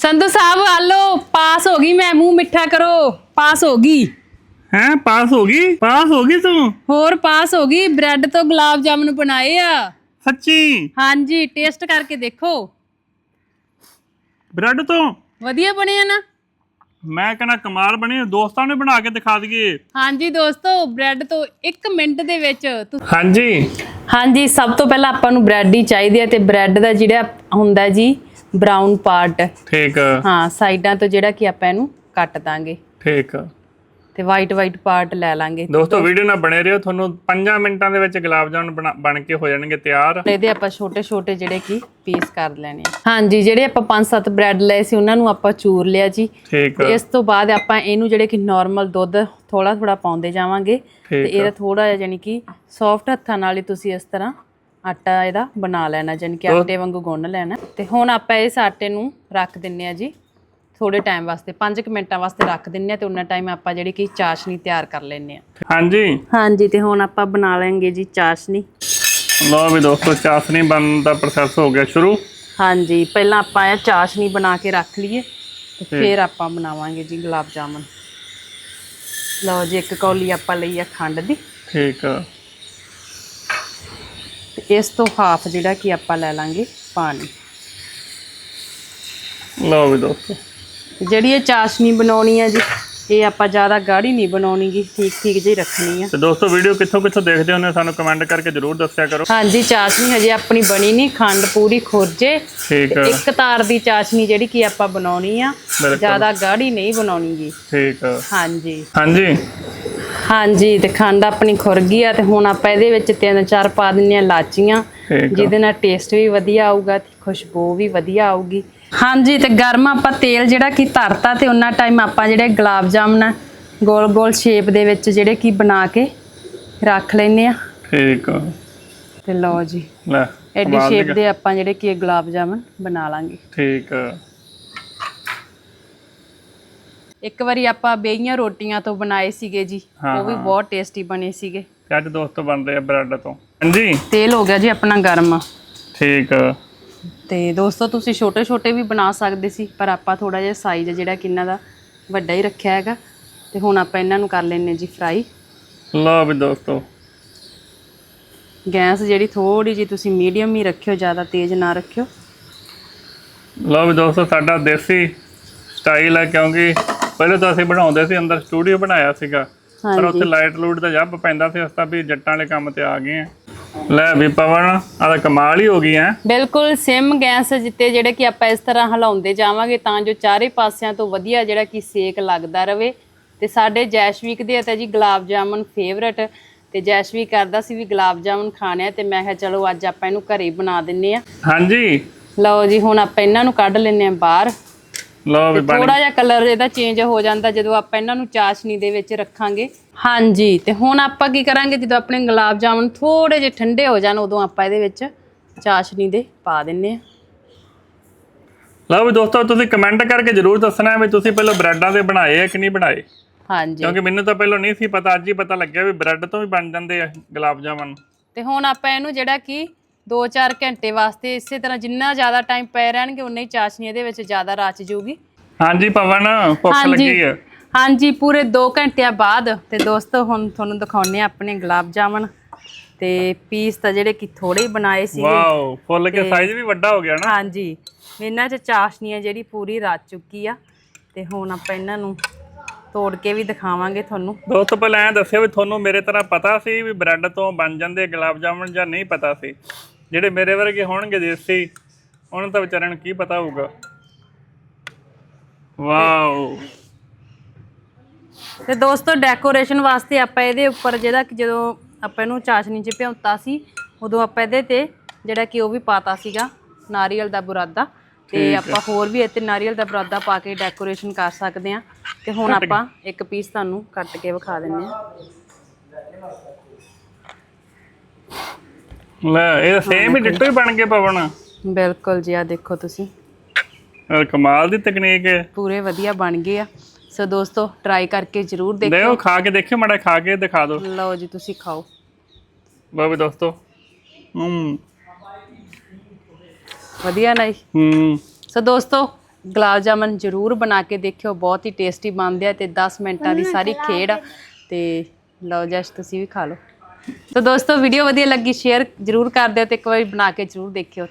ਸੰਧੂ ਸਾਹਿਬ ਆਲੋ ਪਾਸ ਹੋ ਗਈ ਮੈਂ ਮੂੰਹ ਮਿੱਠਾ ਕਰੋ ਪਾਸ ਹੋ ਗਈ। ਹੈਂ ਪਾਸ ਹੋ ਗਈ? ਪਾਸ ਹੋ ਗਈ ਤੂੰ? ਹੋਰ ਪਾਸ ਹੋ ਗਈ ਬ੍ਰੈਡ ਤੋਂ ਗੁਲਾਬ ਜਾਮਨ ਬਣਾਏ ਆ। ਸੱਚੀ? ਹਾਂਜੀ ਟੇਸਟ ਕਰਕੇ ਦੇਖੋ। ਬ੍ਰੈਡ ਤੋਂ? ਵਧੀਆ ਬਣੇ ਆ ਨਾ? ਮੈਂ ਕਹਿੰਦਾ ਕਮਾਲ ਬਣੀ ਦੋਸਤਾਂ ਨੇ ਬਣਾ ਕੇ ਦਿਖਾ ਦਈਏ। ਹਾਂਜੀ ਦੋਸਤੋ ਬ੍ਰੈਡ ਤੋਂ 1 ਮਿੰਟ ਦੇ ਵਿੱਚ ਤੁ- ਹਾਂਜੀ। ਹਾਂਜੀ ਸਭ ਤੋਂ ਪਹਿਲਾਂ ਆਪਾਂ ਨੂੰ ਬ੍ਰੈਡ ਹੀ ਚਾਹੀਦੀ ਹੈ ਤੇ ਬ੍ਰੈਡ ਦਾ ਜਿਹੜਾ ਹੁੰਦਾ ਜੀ ਬਰਾਊਨ ਪਾਰਟ ਠੀਕ। ਹਾਂ ਸਾਈਡਾਂ ਤੋਂ ਜਿਹੜਾ ਕਿ ਆਪਾਂ ਇਹਨੂੰ ਕੱਟ ਦਾਂਗੇ। ਠੀਕ। ਤੇ ਵਾਈਟ ਵਾਈਟ ਪਾਰਟ ਲੈ ਲਾਂਗੇ। ਦੋਸਤੋ ਵੀਡੀਓ ਨਾਲ ਬਣੇ ਰਹੋ। ਤੁਹਾਨੂੰ 5 ਮਿੰਟਾਂ ਦੇ ਵਿੱਚ ਗੁਲਾਬ ਜਾਮੁਨ ਬਣਾ- ਬਣ ਕੇ ਹੋ ਜਾਣਗੇ ਤਿਆਰ। ਇਹਦੇ ਆਪਾਂ ਛੋਟੇ ਛੋਟੇ ਜਿਹੜੇ ਕਿ ਪੀਸ ਕਰ ਲੈਣੇ ਆ। ਹਾਂਜੀ ਜਿਹੜੇ ਆਪਾਂ 5-7 ਬ੍ਰੈਡ ਲਏ ਸੀ ਉਹਨਾਂ ਨੂੰ ਆਪਾਂ ਚੂਰ ਲਿਆ ਜੀ। ਠੀਕ। ਤੇ ਇਸ ਤੋਂ ਬਾਅਦ ਆਪਾਂ ਇਹਨੂੰ ਜਿਹੜੇ ਕਿ ਨਾਰਮਲ ਦੁੱਧ ਥੋੜਾ ਥੋੜਾ ਪਾਉਂਦੇ ਜਾਵਾਂਗੇ। ਤੇ ਠੀਕ ਇਹਦਾ ਥੋੜਾ ਜਿਹਾ ਯਾਨੀ ਕਿ ਸੌਫਟ ਹੱਥਾਂ ਨਾਲ ਹੀ ਤੁਸੀਂ ਇਸ ਤਰ੍ਹਾਂ ਆਟਾ ਇਹਦਾ ਬਣਾ ਲੈਣਾ ਯਾਨੀ ਕਿ ਆਟੇ ਵਾਂਗੂ ਗੁੰਨ ਲੈਣਾ। ਤੇ ਹੁਣ ਆਪਾਂ ਇਸ ਆਟੇ ਨੂੰ ਰੱਖ ਦਿੰਨੇ ਆ ਜੀ ਥੋੜੇ ਟਾਈਮ ਵਾਸਤੇ 5 ਮਿੰਟਾਂ ਵਾਸਤੇ ਰੱਖ ਦਿੰਨੇ ਆ ਤੇ ਉਹਨਾਂ ਟਾਈਮ ਆਪਾਂ ਜਿਹੜੀ ਕਿ ਚਾਸ਼ਨੀ ਤਿਆਰ ਕਰ ਲੈਨੇ ਆ। ਹਾਂਜੀ। ਹਾਂਜੀ ਤੇ ਹੁਣ ਆਪਾਂ ਬਣਾ ਲਾਂਗੇ ਜੀ ਚਾਸ਼ਨੀ। ਲਓ ਵੀ ਦੋਸਤੋ ਚਾਸਨੀ ਬਣਨ ਦਾ ਪ੍ਰੋਸੈਸ ਹੋ ਗਿਆ ਸ਼ੁਰੂ। ਹਾਂਜੀ ਪਹਿਲਾਂ ਆਪਾਂ ਇਹ ਚਾਸ਼ਨੀ ਬਣਾ ਕੇ ਰੱਖ ਲਈਏ ਤੇ ਫਿਰ ਆਪਾਂ ਬਣਾਵਾਂਗੇ ਜੀ ਗੁਲਾਬ ਜਾਮਨ। ਲਓ ਜੀ ਇੱਕ ਕੌਲੀ ਆਪਾਂ ਲਈ ਆ ਖੰਡ ਦੀ। ਠੀਕ ਤੇ ਇਸ ਤੋਂ ਹਾਫ ਜਿਹੜਾ ਕਿ ਆਪਾਂ ਲੈ ਲਾਂਗੇ ਪਾਣੀ। ਲਓ ਵੀ ਦੋਸਤੋ। ਜਿਹੜੀ ਇਹ ਚਾਸ਼ਨੀ ਬਣਾਉਣੀ ਹੈ ਜੀ ਇਹ ਆਪਾਂ ਜ਼ਿਆਦਾ ਗਾੜੀ ਨਹੀਂ ਬਣਾਉਣੀਗੀ ਠੀਕ ਠੀਕ ਜਿਹੀ ਰੱਖਣੀ ਆ। ਤੇ ਦੋਸਤੋ ਵੀਡੀਓ ਕਿੱਥੋਂ ਕਿੱਥੋਂ ਦੇਖਦੇ ਹੋ? ਨੇ ਸਾਨੂੰ ਕਮੈਂਟ ਕਰਕੇ ਜਰੂਰ ਦੱਸਿਆ ਕਰੋ। ਹਾਂਜੀ ਚਾਸ਼ਨੀ ਹਜੇ ਆਪਣੀ ਬਣੀ ਨਹੀਂ ਖੰਡ ਪੂਰੀ ਖੁਰਜੇ। ਠੀਕ ਇੱਕ ਤਾਰ ਦੀ ਚਾਸ਼ਨੀ ਜਿਹੜੀ ਕਿ ਆਪਾਂ ਬਣਾਉਣੀ ਆ ਬਿਲਕੁਲ। ਜ਼ਿਆਦਾ ਗਾੜੀ ਨਹੀਂ ਬਣਾਉਣੀਗੀ ਠੀਕ ਹਾਂਜੀ। ਹਾਂਜੀ। ਹਾਂਜੀ ਤੇ ਖੰਡ ਆਪਣੀ ਖੁਰ ਗਈ ਆ ਤੇ ਹੁਣ ਆਪਾਂ ਇਹਦੇ ਵਿੱਚ ਤਿੰਨ ਚਾਰ ਪਾ ਦਿੰਨੇ ਆ। ਲਾਚੀਆਂ ਜਿਹਦੇ ਨਾਲ ਟੇਸਟ ਵੀ ਵਧੀਆ ਆਊਗਾ ਤੇ ਖੁਸ਼ਬੂ ਵੀ ਵਧੀਆ ਆਊਗੀ। ਹਾਂਜੀ ਤੇ ਗਰਮ ਆਪਾਂ ਤੇਲ ਜਿਹੜਾ ਕਿ ਧਰਤਾ ਤੇ ਉਹਨਾਂ ਟਾਈਮ ਆਪਾਂ ਜਿਹੜੇ ਗੁਲਾਬ ਜਾਮਨ ਆ, ਗੋਲ ਗੋਲ ਸ਼ੇਪ ਦੇ ਵਿੱਚ ਜਿਹੜੇ ਕਿ ਬਣਾ ਕੇ ਰੱਖ ਲੈਨੇ ਆ ਠੀਕ ਤੇ ਲਓ ਜੀ ਲੈ ਐਡੀ ਸ਼ੇਪ ਦੇ ਆਪਾਂ ਜਿਹੜੇ ਕਿ ਗੁਲਾਬ ਜਾਮਨ ਬਣਾ ਲਾਂਗੇ। ਠੀਕ ਇੱਕ ਵਾਰੀ ਆਪਾਂ ਬੇਈਆਂ ਰੋਟੀਆਂ ਤੋਂ ਬਣਾਏ ਸੀਗੇ ਜੀ ਹਾਂ, ਉਹ ਵੀ ਹਾਂ। ਬਹੁਤ ਟੇਸਟੀ ਬਣੇ ਸੀਗੇ। ਤੇ ਅੱਜ ਦੋਸਤੋ ਬਣ ਰਹੇ ਆ ਬ੍ਰੈਡ ਤੋਂ। ਹਾਂਜੀ। ਤੇਲ ਹੋ ਗਿਆ ਜੀ ਆਪਣਾ ਗਰਮ। ਠੀਕ। ਤੇ ਦੋਸਤੋ ਤੁਸੀਂ ਛੋਟੇ ਛੋਟੇ ਵੀ ਬਣਾ ਸਕਦੇ ਸੀ ਪਰ ਆਪਾਂ ਥੋੜਾ ਜਿਹਾ ਸਾਈਜ਼ ਜਿਹੜਾ ਕਿੰਨਾ ਦਾ ਵੱਡਾ ਹੀ ਰੱਖਿਆ ਹੈਗਾ। ਤੇ ਹੁਣ ਆਪਾਂ ਇਹਨਾਂ ਨੂੰ ਕਰ ਲੈਨੇ ਜੀ ਫਰਾਈ ਲਓ ਵੀ ਦੋਸਤੋ। ਗੈਸ ਜਿਹੜੀ ਥੋੜੀ ਜੀ ਤੁਸੀਂ ਮੀਡੀਅਮ ਹੀ ਰੱਖਿਓ ਜ਼ਿਆਦਾ ਤੇਜ਼ ਨਾ ਰੱਖਿਓ। ਲਓ ਵੀ ਦੋਸਤੋ ਸਾਡਾ ਦੇਸੀ ਸਟਾਈਲ ਹੈ ਕਿਉਂਕਿ ਪਹਿਲੇ ਤਾਂ ਅਸੀਂ ਬਣਾਉਂਦੇ ਸੀ ਅੰਦਰ ਸਟੂਡੀਓ ਬਣਾਇਆ ਸੀਗਾ। ਪਰ ਉੱਥੇ ਲਾਈਟ ਲੂਟ ਦਾ ਜੱਬ ਪੈਂਦਾ ਸੀ ਅਸਤਾ ਵੀ ਜੱਟਾਂ ਵਾਲੇ ਕੰਮ ਤੇ ਆ ਗਏ ਆ। ਲੈ ਵੀ ਪਵਨ ਆ ਤਾਂ ਕਮਾਲ ਹੀ ਹੋ ਗਈ ਹੈ। ਬਿਲਕੁਲ ਸਿਮ ਗੈਸ ਜਿੱਤੇ ਜਿਹੜੇ ਕਿ ਆਪਾਂ ਇਸ ਤਰ੍ਹਾਂ ਹਿਲਾਉਂਦੇ ਜਾਵਾਂਗੇ ਤਾਂ ਜੋ ਚਾਰੇ ਪਾਸਿਆਂ ਤੋਂ ਵਧੀਆ ਜਿਹੜਾ ਕਿ ਸੇਕ ਲੱਗਦਾ ਰਵੇ। ਤੇ ਸਾਡੇ ਜੈਸ਼ਵੀਕ ਦੇ ਤਾਂ ਜੀ ਗੁਲਾਬ ਜਾਮਨ ਫੇਵਰਟ ਤੇ ਜੈਸ਼ਵੀਕ ਕਰਦਾ ਸੀ ਵੀ ਗੁਲਾਬ ਜਾਮਨ ਖਾਣੇ ਆ ਤੇ ਮੈਂ ਕਿਹਾ ਚਲੋ ਅੱਜ ਆਪਾਂ ਇਹਨੂੰ ਘਰੇ ਬਣਾ ਦਿੰਨੇ ਆ। ਹਾਂਜੀ। ਲਓ ਜੀ ਹੁਣ ਆਪਾਂ ਇਹਨਾਂ ਨੂੰ ਕੱਢ ਲੈਨੇ ਆ ਬਾਹਰ। ਲਓ ਵੀ ਬਣ ਥੋੜਾ ਜਿਹਾ ਕਲਰ ਇਹਦਾ ਚੇਂਜ ਹੋ ਜਾਂਦਾ ਜਦੋਂ ਆਪਾਂ ਇਹਨਾਂ ਨੂੰ ਚਾਸ਼ਨੀ ਦੇ ਵਿੱਚ ਰੱਖਾਂਗੇ। ਹਾਂਜੀ ਤੇ ਹੁਣ ਆਪਾਂ ਕੀ ਕਰਾਂਗੇ? ਜਦੋਂ ਆਪਣੇ ਗੁਲਾਬ ਜਾਮਨ ਥੋੜੇ ਜਿਹੇ ਠੰਡੇ ਹੋ ਜਾਣ ਉਦੋਂ ਆਪਾਂ ਇਹਦੇ ਵਿੱਚ ਚਾਸ਼ਨੀ ਦੇ ਪਾ ਦਿੰਨੇ ਆ ਲਓ ਵੀ ਦੋਸਤੋ ਤੁਸੀਂ ਕਮੈਂਟ ਕਰਕੇ ਜਰੂਰ ਦੱਸਣਾ ਵੀ ਤੁਸੀਂ ਪਹਿਲਾਂ ਬ੍ਰੈਡਾਂ ਦੇ ਬਣਾਏ ਆ ਕਿ ਨਹੀਂ ਬਣਾਏ? ਹਾਂਜੀ। ਕਿਉਂਕਿ ਮੈਨੂੰ ਤਾਂ ਪਹਿਲਾਂ ਨਹੀਂ ਸੀ ਪਤਾ ਅੱਜ ਹੀ ਪਤਾ ਲੱਗਿਆ ਵੀ ਬ੍ਰੈਡ ਤੋਂ ਵੀ ਬਣ ਜਾਂਦੇ ਆ ਗੁਲਾਬ ਜਾਮਨ। ਤੇ ਹੁਣ ਆਪਾਂ ਇਹਨੂੰ ਜਿਹੜਾ ਕਿ 2-4 ਘੰਟੇ ਵਾਸਤੇ ਇਸੇ ਤਰ੍ਹਾਂ ਜਿੰਨਾ ਜ਼ਿਆਦਾ ਟਾਈਮ ਪਏ ਰਹਿਣਗੇ ਉਨਾ ਹੀ ਚਾਸ਼ਨੀ ਇਹਦੇ ਵਿੱਚ ਜ਼ਿਆਦਾ ਰਚ ਜਾਊਗੀ ਹਾਂਜੀ ਪਵਨ ਭੁੱਖ ਲੱਗੀ ਹੈ ਹਾਂਜੀ ਪੂਰੇ 2 ਘੰਟਿਆਂ ਬਾਅਦ ਤੇ ਦੋਸਤੋ ਹੁਣ ਤੁਹਾਨੂੰ ਦਿਖਾਉਣੇ ਆ ਆਪਣੇ ਗੁਲਾਬ ਜਾਮਨ ਤੇ ਪੀਸ ਤਾਂ ਜਿਹੜੇ ਕਿ ਥੋੜੇ ਹੀ ਬਣਾਏ ਸੀ ਵਾਓ ਫੁੱਲ ਕੇ ਸਾਈਜ਼ ਵੀ ਵੱਡਾ ਹੋ ਗਿਆ ਨਾ। ਹਾਂਜੀ ਇਹਨਾਂ 'ਚ ਚਾਸ਼ਨੀ ਆ ਜਿਹੜੀ ਪੂਰੀ ਰਚ ਚੁੱਕੀ ਆ ਤੇ ਹੁਣ ਆਪਾਂ ਇਹਨਾਂ ਨੂੰ ਤੋੜ ਕੇ ਵੀ ਦਿਖਾਵਾਂਗੇ ਤੁਹਾਨੂੰ। ਦੋਸਤੋ ਪਹਿਲਾਂ ਐਂ ਦੱਸਿਓ ਵੀ ਤੁਹਾਨੂੰ ਮੇਰੇ ਤਰ੍ਹਾਂ ਪਤਾ ਸੀ ਵੀ ਬ੍ਰੈਡ ਤੋਂ ਬਣ ਜਾਂਦੇ ਗੁਲਾਬ ਜਾਮਨ ਜਾਂ ਨਹੀਂ ਪਤਾ ਸੀ? ਜਿਹੜੇ ਮੇਰੇ ਵਰਗੇ ਹੋਣਗੇ ਦੇਸੀ ਉਹਨਾਂ ਤਾਂ ਵਿਚਾਰਿਆਂ ਨੂੰ ਕੀ ਪਤਾ ਹੋਊਗਾ। ਵਾਓ। ਤੇ ਦੋਸਤੋ ਡੈਕੋਰੇਸ਼ਨ ਵਾਸਤੇ ਆਪਾਂ ਇਹਦੇ ਉੱਪਰ ਜਿਹੜਾ ਕਿ ਜਦੋਂ ਆਪਾਂ ਇਹਨੂੰ ਚਾਸ਼ਨੀ 'ਚ ਭਿਉਂਤਾ ਸੀ ਉਦੋਂ ਆਪਾਂ ਇਹਦੇ ਤੇ ਜਿਹੜਾ ਕਿ ਉਹ ਵੀ ਪਾਤਾ ਸੀਗਾ ਨਾਰੀਅਲ ਦਾ ਬੁਰਾਦਾ। ਤੇ ਆਪਾਂ ਹੋਰ ਵੀ ਇੱਥੇ ਨਾਰੀਅਲ ਦਾ ਬੁਰਾਦਾ ਪਾ ਕੇ ਡੈਕੋਰੇਸ਼ਨ ਕਰ ਸਕਦੇ ਆ ਤੇ ਹੁਣ ਆਪਾਂ ਇੱਕ ਪੀਸ ਤੁਹਾਨੂੰ ਕੱਟ ਕੇ ਵਿਖਾ ਦਿੰਨੇ ਆ ਲੈ ਇਹ ਸੇਮ ਹੀ ਡਿੱਟੋ ਹੀ ਬਣ ਗਏ ਪਵਨ। ਬਿਲਕੁਲ ਜੀ ਆ ਦੇਖੋ ਤੁਸੀਂ। ਇਹ ਕਮਾਲ ਦੀ ਤਕਨੀਕ ਹੈ। ਪੂਰੇ ਵਧੀਆ ਬਣ ਗਏ ਆ। ਸੋ ਦੋਸਤੋ ਟਰਾਈ ਕਰਕੇ ਜਰੂਰ ਦੇਖੋ ਦੇਖੋ ਖਾ ਕੇ ਦੇਖਿਓ ਮਾੜਾ ਖਾ ਕੇ ਦਿਖਾ ਦਿਓ। ਲਓ ਜੀ ਤੁਸੀਂ ਖਾਓ। ਲਓ ਵੀ ਦੋਸਤੋ। ਹੂੰ। ਵਧੀਆ ਨਾ ਜੀ। ਹੂੰ। ਸੋ ਦੋਸਤੋ ਗੁਲਾਬ ਜਾਮਨ ਜ਼ਰੂਰ ਬਣਾ ਕੇ ਦੇਖਿਓ। ਬਹੁਤ ਹੀ ਟੇਸਟੀ ਬਣਦੇ ਆ ਤੇ 10 ਮਿੰਟਾਂ ਦੀ ਸਾਰੀ ਖੇਡ ਆ। ਤੇ ਲਓ ਜਸ਼ ਤੁਸੀਂ ਵੀ ਖਾ ਲਓ। ਤਾਂ ਦੋਸਤੋ ਵੀਡੀਓ ਵਧੀਆ ਲੱਗੀ ਸ਼ੇਅਰ ਜ਼ਰੂਰ ਕਰ ਦਿਓ ਤੇ ਇੱਕ ਵਾਰੀ ਬਣਾ ਕੇ ਜ਼ਰੂਰ ਦੇਖਿਓ।